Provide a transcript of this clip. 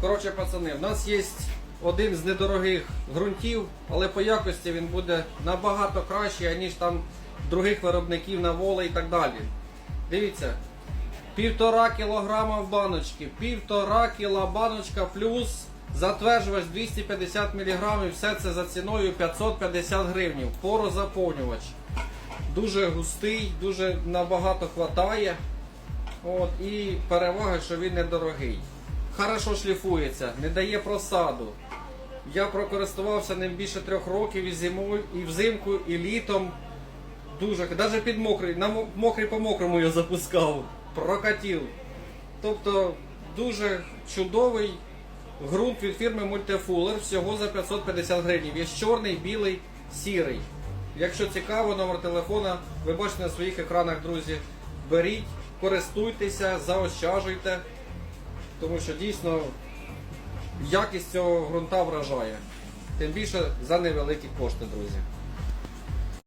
Коротше, пацани, в нас є один з недорогих ґрунтів, але по якості він буде набагато кращий, ніж там других виробників на воле і так далі. Дивіться, півтора кілограма в баночці, півтора кіла баночка плюс затверджувач 250 мг, все це за ціною 550 гривень. Порозаповнювач. Дуже густий, дуже набагато хватає. От, і перевага, що він недорогий. Хорошо шліфується, не дає просаду. Я прокористувався ним більше трьох років і зимою, і взимку, і літом. Дуже, навіть під мокрий, на мо- мокрий по мокрому я запускав, прокатив. Тобто дуже чудовий ґрунт від фірми Multifuller всього за 550 гривень. Є чорний, білий, сірий. Якщо цікаво, номер телефона ви бачите на своїх екранах, друзі. Беріть, користуйтеся, заощаджуйте, тому що дійсно якість цього ґрунта вражає. Тим більше за невеликі кошти, друзі.